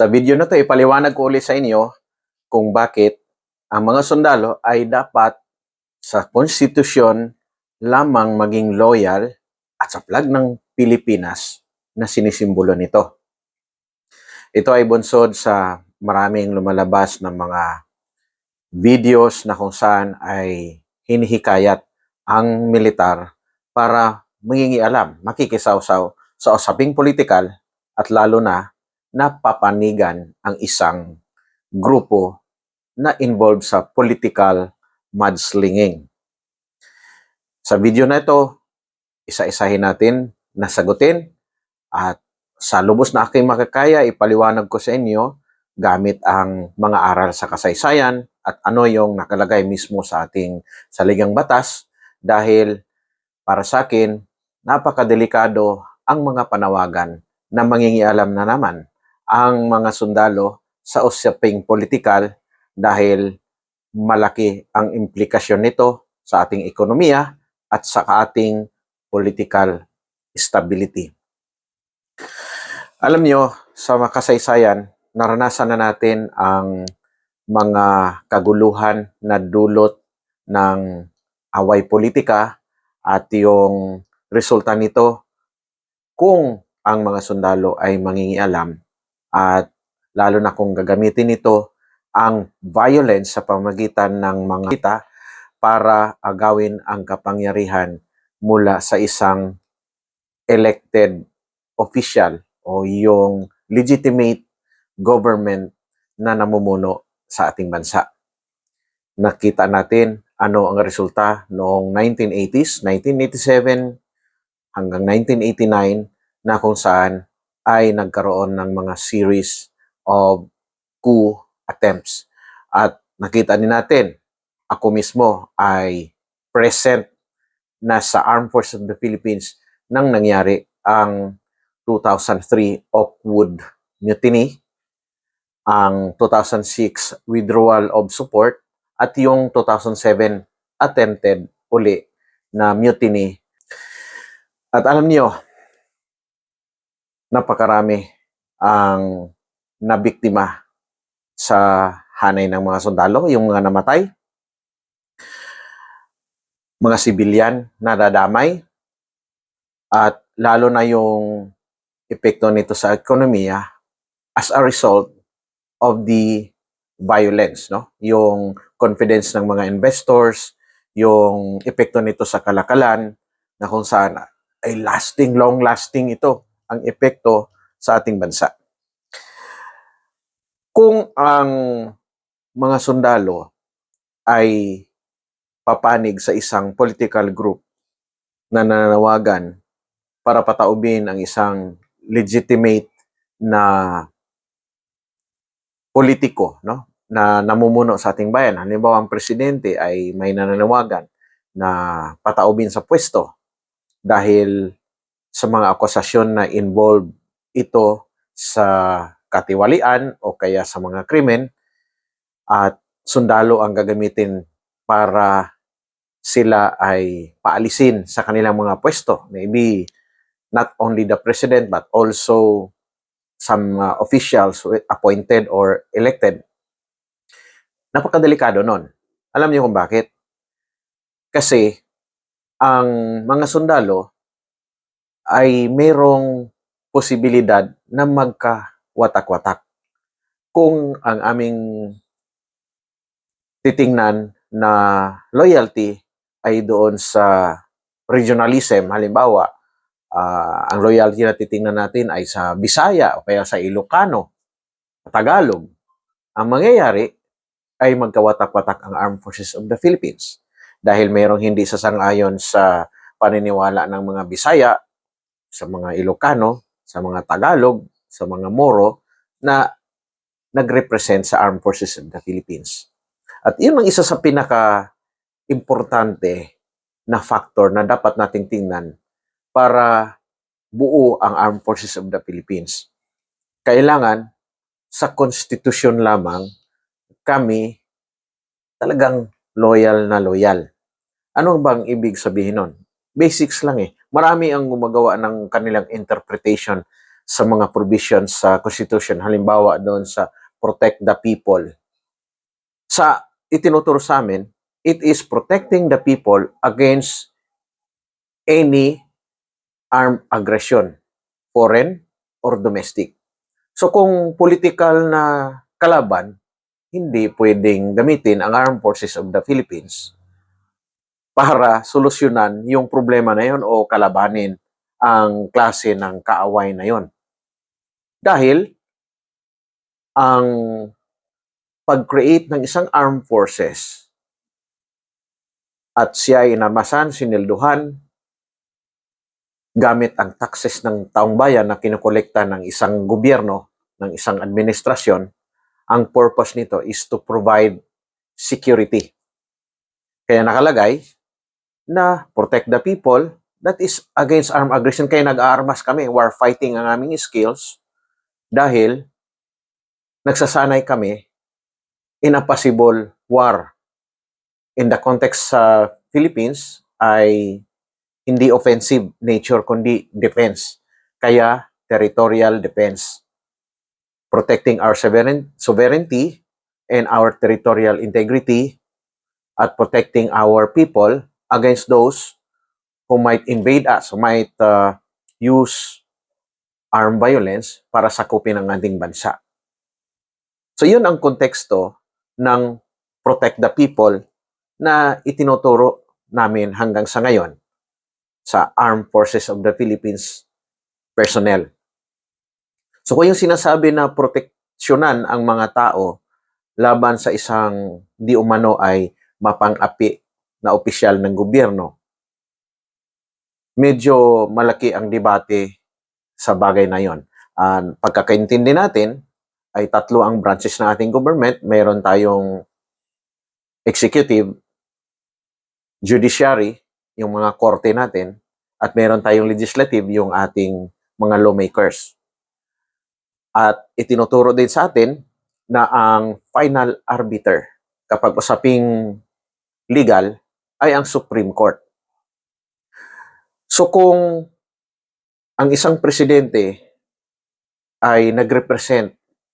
Sa video na to, ipaliwanag ko ulit sa inyo kung bakit ang mga sundalo ay dapat sa konstitusyon lamang maging loyal at sa flag ng Pilipinas na sinisimbolo nito. Ito ay bunsod sa maraming lumalabas ng mga videos na kung saan ay hinihikayat ang militar para mangingialam, makikisawsaw sa usaping politikal at lalo na napapanigan ang isang grupo na involved sa political mudslinging. Sa video na ito, isa-isahin natin na sagutin at sa lubos na aking makakaya, ipaliwanag ko sa inyo gamit ang mga aral sa kasaysayan at ano yung nakalagay mismo sa ating saligang batas dahil para sa akin, napakadelikado ang mga panawagan na mangingialam na naman ang mga sundalo sa usaping politikal dahil malaki ang implikasyon nito sa ating ekonomiya at sa ating political stability. Alam nyo, sa makasaysayan, naranasan na natin ang mga kaguluhan na dulot ng away politika at yung resulta nito kung ang mga sundalo ay mangingialam at lalo na kung gagamitin nito ang violence sa pamagitan ng mga kita para agawin ang kapangyarihan mula sa isang elected official o yung legitimate government na namumuno sa ating bansa. Nakita natin ano ang resulta noong 1980s, 1987 hanggang 1989 na kung saan ay nagkaroon ng mga series of coup attempts. At nakita din natin, ako mismo ay present na sa Armed Forces of the Philippines nang nangyari ang 2003 Oakwood Mutiny, ang 2006 withdrawal of support, at yung 2007 attempted uli na mutiny. At alam niyo, napakarami ang nabiktima sa hanay ng mga sundalo, yung mga namatay, mga sibilyan na dadamay, at lalo na yung epekto nito sa ekonomiya as a result of the violence, no? Yung confidence ng mga investors, yung epekto nito sa kalakalan, na kung saan ay lasting, long-lasting ito ang epekto sa ating bansa. Kung ang mga sundalo ay papanig sa isang political group na nananawagan para pataubin ang isang legitimate na politiko no na namumuno sa ating bayan halimbawa ang presidente ay may nananawagan na pataubin sa pwesto dahil sa mga akusasyon na involved ito sa katiwalian o kaya sa mga krimen at sundalo ang gagamitin para sila ay paalisin sa kanilang mga pwesto. Maybe not only the president but also some uh, officials appointed or elected. Napakadelikado nun. Alam niyo kung bakit? Kasi ang mga sundalo ay mayroong posibilidad na magka-watak-watak. Kung ang aming titingnan na loyalty ay doon sa regionalism, halimbawa, ah, ang loyalty na titingnan natin ay sa Bisaya o kaya sa Ilocano, Tagalog. Ang mangyayari ay magkawatak-watak ang Armed Forces of the Philippines dahil mayroong hindi sasang-ayon sa paniniwala ng mga Bisaya, sa mga Ilocano, sa mga Tagalog, sa mga Moro na nagrepresent sa Armed Forces of the Philippines. At yun ang isa sa pinaka importante na factor na dapat nating tingnan para buo ang Armed Forces of the Philippines. Kailangan sa konstitusyon lamang kami talagang loyal na loyal. Ano bang ibig sabihin nun? Basics lang eh. Marami ang gumagawa ng kanilang interpretation sa mga provisions sa Constitution. Halimbawa doon sa protect the people. Sa itinuturo sa amin, it is protecting the people against any armed aggression, foreign or domestic. So kung political na kalaban, hindi pwedeng gamitin ang Armed Forces of the Philippines para solusyonan yung problema na yon o kalabanin ang klase ng kaaway na yon. Dahil ang pag-create ng isang armed forces at siya ay inarmasan, sinilduhan, gamit ang taxes ng taong bayan na kinukolekta ng isang gobyerno, ng isang administrasyon, ang purpose nito is to provide security. Kaya nakalagay na protect the people, that is against armed aggression. Kaya nag-aarmas kami, war fighting ang aming skills dahil nagsasanay kami in a possible war. In the context sa Philippines ay hindi offensive nature kundi defense. Kaya territorial defense. Protecting our sovereign, sovereignty and our territorial integrity at protecting our people against those who might invade us, who might uh, use armed violence para sakupin ang ating bansa. So yun ang konteksto ng protect the people na itinuturo namin hanggang sa ngayon sa Armed Forces of the Philippines personnel. So kung yung sinasabi na proteksyonan ang mga tao laban sa isang di umano ay mapang-api na opisyal ng gobyerno, medyo malaki ang debate sa bagay na yon. Ang pagkakaintindi natin ay tatlo ang branches ng ating government. Meron tayong executive, judiciary, yung mga korte natin, at meron tayong legislative, yung ating mga lawmakers. At itinuturo din sa atin na ang final arbiter kapag usaping legal ay ang Supreme Court. So kung ang isang presidente ay nagrepresent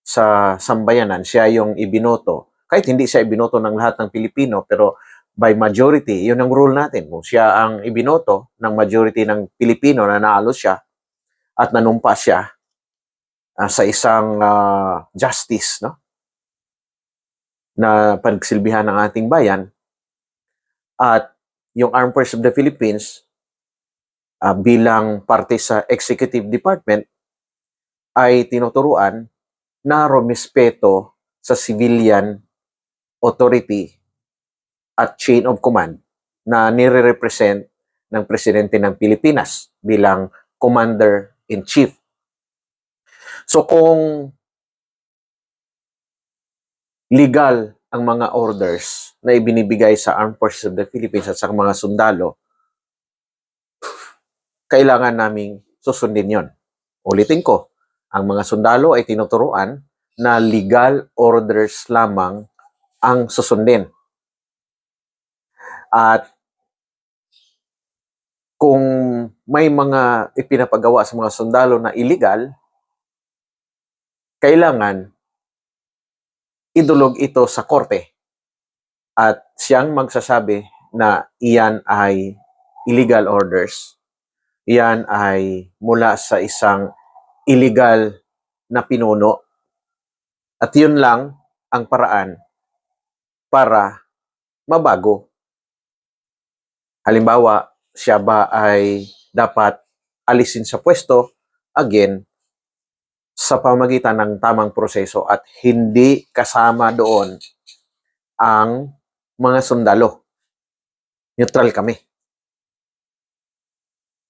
sa sambayanan, siya yung ibinoto, kahit hindi siya ibinoto ng lahat ng Pilipino, pero by majority, yun ang rule natin. Kung siya ang ibinoto ng majority ng Pilipino na naalo siya at nanumpa siya ah, sa isang ah, justice, no? na pagsilbihan ng ating bayan at yung Armed Forces of the Philippines ah, bilang parte sa Executive Department ay tinuturuan na rumispeto sa civilian authority at chain of command na nire-represent ng presidente ng Pilipinas bilang commander-in-chief. So kung legal ang mga orders na ibinibigay sa Armed Forces of the Philippines at sa mga sundalo, kailangan naming susundin yon. Ulitin ko, ang mga sundalo ay tinuturuan na legal orders lamang ang susundin. At kung may mga ipinapagawa sa mga sundalo na illegal, kailangan idulog ito sa korte. At siyang magsasabi na iyan ay illegal orders. Iyan ay mula sa isang illegal na pinuno. At yun lang ang paraan para mabago. Halimbawa, siya ba ay dapat alisin sa pwesto, again, sa pamagitan ng tamang proseso at hindi kasama doon ang mga sundalo. Neutral kami.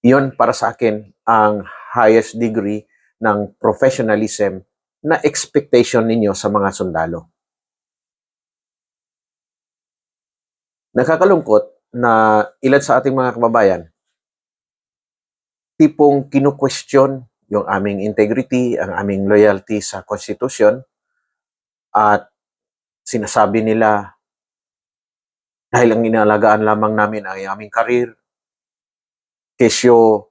Yun para sa akin ang highest degree ng professionalism na expectation ninyo sa mga sundalo. Nakakalungkot na ilan sa ating mga kababayan tipong kinu-question yung aming integrity, ang aming loyalty sa konstitusyon at sinasabi nila dahil ang inalagaan lamang namin ay aming karir, kesyo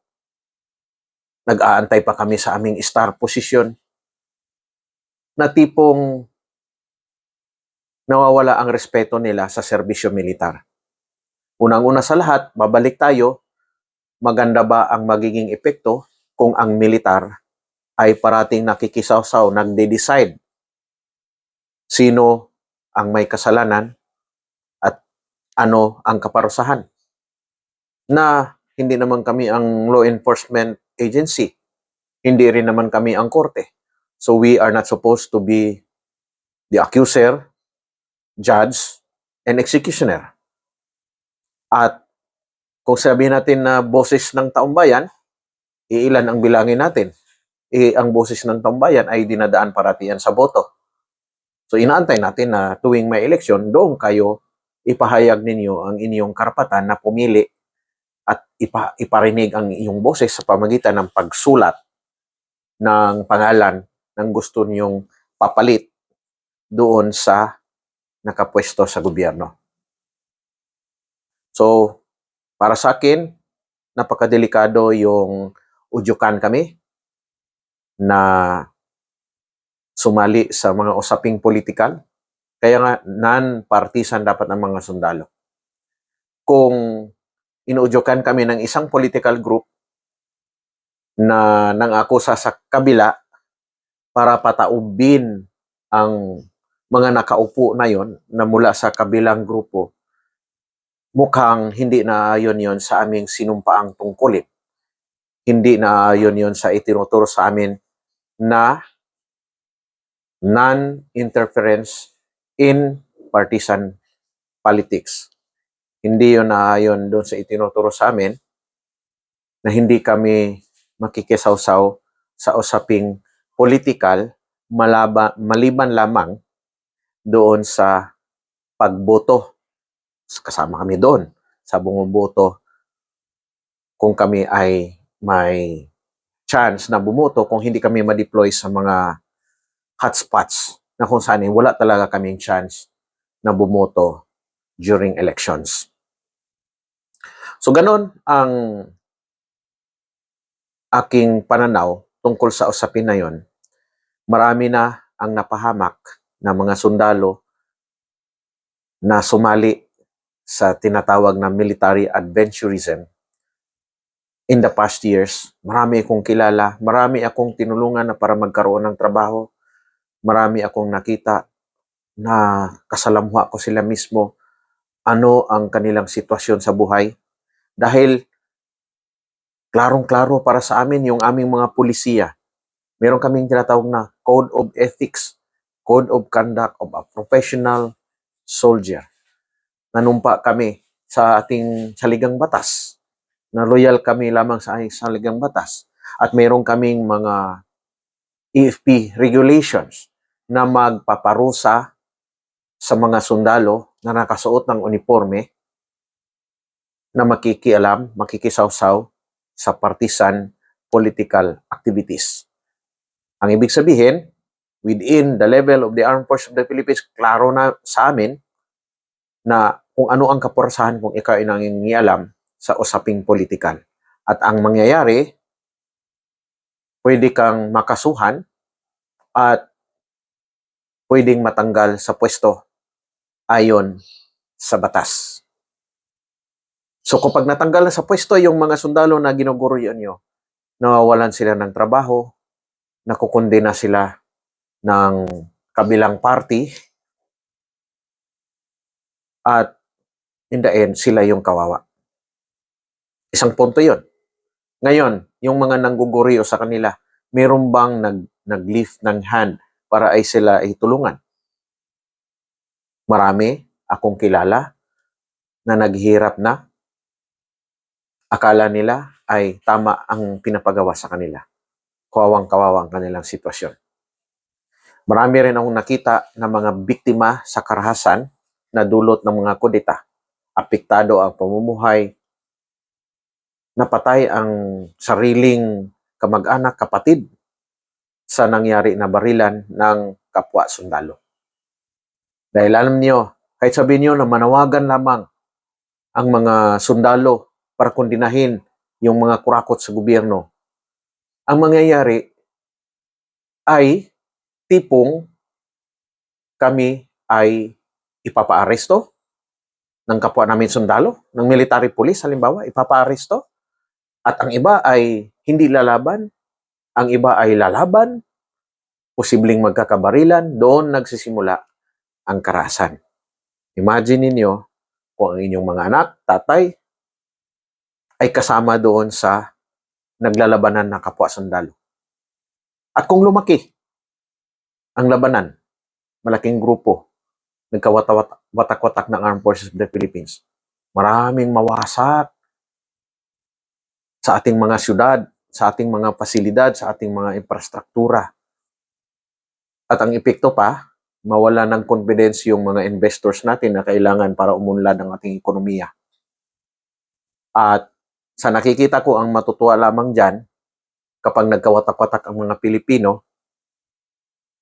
nag-aantay pa kami sa aming star position na tipong nawawala ang respeto nila sa serbisyo militar. Unang-una sa lahat, babalik tayo, maganda ba ang magiging epekto kung ang militar ay parating nakikisawsaw, nagde-decide sino ang may kasalanan at ano ang kaparusahan. Na hindi naman kami ang law enforcement agency. Hindi rin naman kami ang korte. So we are not supposed to be the accuser, judge, and executioner. At kung sabihin natin na boses ng taumbayan, iilan ang bilangin natin? Eh, ang boses ng taumbayan ay dinadaan paratian sa boto. So inaantay natin na tuwing may eleksyon, doon kayo ipahayag ninyo ang inyong karapatan na pumili at ipa, iparinig ang iyong boses sa pamagitan ng pagsulat ng pangalan ng gusto niyong papalit doon sa nakapwesto sa gobyerno. So, para sa akin, napakadelikado yung udyukan kami na sumali sa mga usaping politikal. Kaya nga, non-partisan dapat ang mga sundalo. Kung inuudyukan kami ng isang political group na nangakusa sa kabila para pataubin ang mga nakaupo na yon na mula sa kabilang grupo, mukhang hindi na ayon yon sa aming sinumpaang tungkulin. Hindi na ayon yon sa itinuturo sa amin na non-interference in partisan politics. Hindi yun naayon doon sa itinuturo sa amin na hindi kami makikisawsaw sa usaping political malaba, maliban lamang doon sa pagboto. Kasama kami doon sa bumuboto kung kami ay may chance na bumoto kung hindi kami ma-deploy sa mga hotspots na kung saan eh, wala talaga kaming chance na bumoto during elections. So ganun ang aking pananaw tungkol sa usapin na yon. Marami na ang napahamak na mga sundalo na sumali sa tinatawag na military adventurism in the past years. Marami akong kilala, marami akong tinulungan na para magkaroon ng trabaho, marami akong nakita na kasalamhwa ko sila mismo ano ang kanilang sitwasyon sa buhay. Dahil klarong-klaro para sa amin yung aming mga pulisiya. Meron kaming tinatawag na Code of Ethics, Code of Conduct of a Professional Soldier. Nanumpa kami sa ating saligang batas na loyal kami lamang sa ating saligang batas. At meron kaming mga EFP regulations na magpaparusa sa mga sundalo na nakasuot ng uniforme na makikialam, makikisawsaw sa partisan political activities. Ang ibig sabihin, within the level of the Armed Forces of the Philippines, klaro na sa amin na kung ano ang kaporsahan kung ikaw ay nangingialam sa usaping politikal. At ang mangyayari, pwede kang makasuhan at pwedeng matanggal sa pwesto ayon sa batas. So kapag natanggal na sa pwesto yung mga sundalo na ginuguruyan nyo, nawawalan sila ng trabaho, nakukundina sila ng kabilang party, at in the end, sila yung kawawa. Isang punto yon. Ngayon, yung mga nangguguriyo sa kanila, meron bang nag, nag-lift ng hand para ay sila ay tulungan? Marami akong kilala na naghihirap na. Akala nila ay tama ang pinapagawa sa kanila. Kawawang-kawawa ang kanilang sitwasyon. Marami rin akong nakita na mga biktima sa karahasan na dulot ng mga kudeta. Apektado ang pamumuhay, napatay ang sariling kamag-anak, kapatid sa nangyari na barilan ng kapwa sundalo. Dahil alam niyo, kahit sabihin niyo na manawagan lamang ang mga sundalo para kundinahin yung mga kurakot sa gobyerno, ang mangyayari ay tipong kami ay ipapaaresto ng kapwa namin sundalo, ng military police halimbawa, ipapaaresto. At ang iba ay hindi lalaban, ang iba ay lalaban, posibleng magkakabarilan, doon nagsisimula ang karasan. Imagine ninyo kung ang inyong mga anak, tatay, ay kasama doon sa naglalabanan ng kapwa sundalo. At kung lumaki ang labanan, malaking grupo, nagkawatak-watak ng Armed Forces of the Philippines, maraming mawasak sa ating mga syudad, sa ating mga pasilidad, sa ating mga infrastruktura. At ang epekto pa, mawala ng confidence yung mga investors natin na kailangan para umunlad ang ating ekonomiya. At sa nakikita ko ang matutuwa lamang dyan, kapag nagkawatak-watak ang mga Pilipino,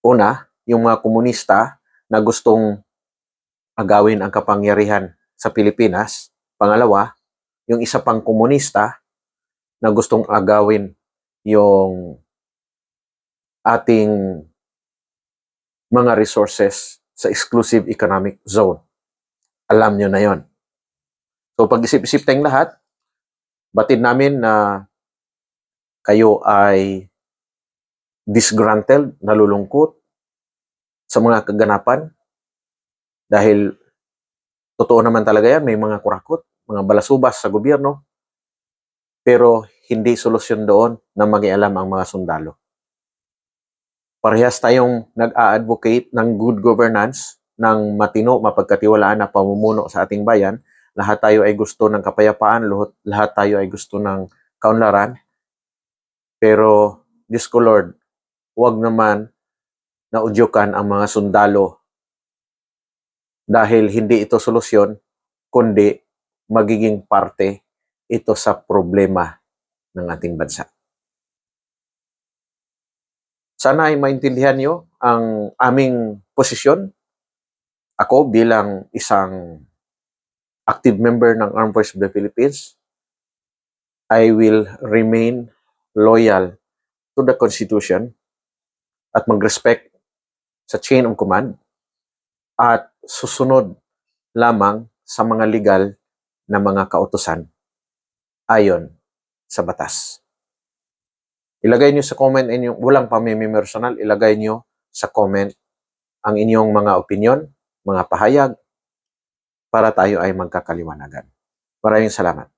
una, yung mga komunista na gustong agawin ang kapangyarihan sa Pilipinas. Pangalawa, yung isa pang komunista na gustong agawin yung ating mga resources sa exclusive economic zone. Alam nyo na yon. So pag-isip-isip tayong lahat, batid namin na kayo ay disgruntled, nalulungkot sa mga kaganapan dahil totoo naman talaga yan, may mga kurakot, mga balasubas sa gobyerno, pero hindi solusyon doon na magialam ang mga sundalo. Parehas tayong nag-a-advocate ng good governance, ng matino, mapagkatiwalaan na pamumuno sa ating bayan. Lahat tayo ay gusto ng kapayapaan, lahat, tayo ay gusto ng kaunlaran. Pero, Diyos ko Lord, huwag naman naudyukan ang mga sundalo dahil hindi ito solusyon, kundi magiging parte ito sa problema ng ating bansa. Sana ay maintindihan nyo ang aming posisyon. Ako bilang isang active member ng Armed Forces of the Philippines, I will remain loyal to the Constitution at mag-respect sa chain of command at susunod lamang sa mga legal na mga kautusan ayon sa batas. Ilagay nyo sa comment inyong walang pamimimersonal, ilagay nyo sa comment ang inyong mga opinion, mga pahayag para tayo ay magkakaliwanagan. Maraming salamat.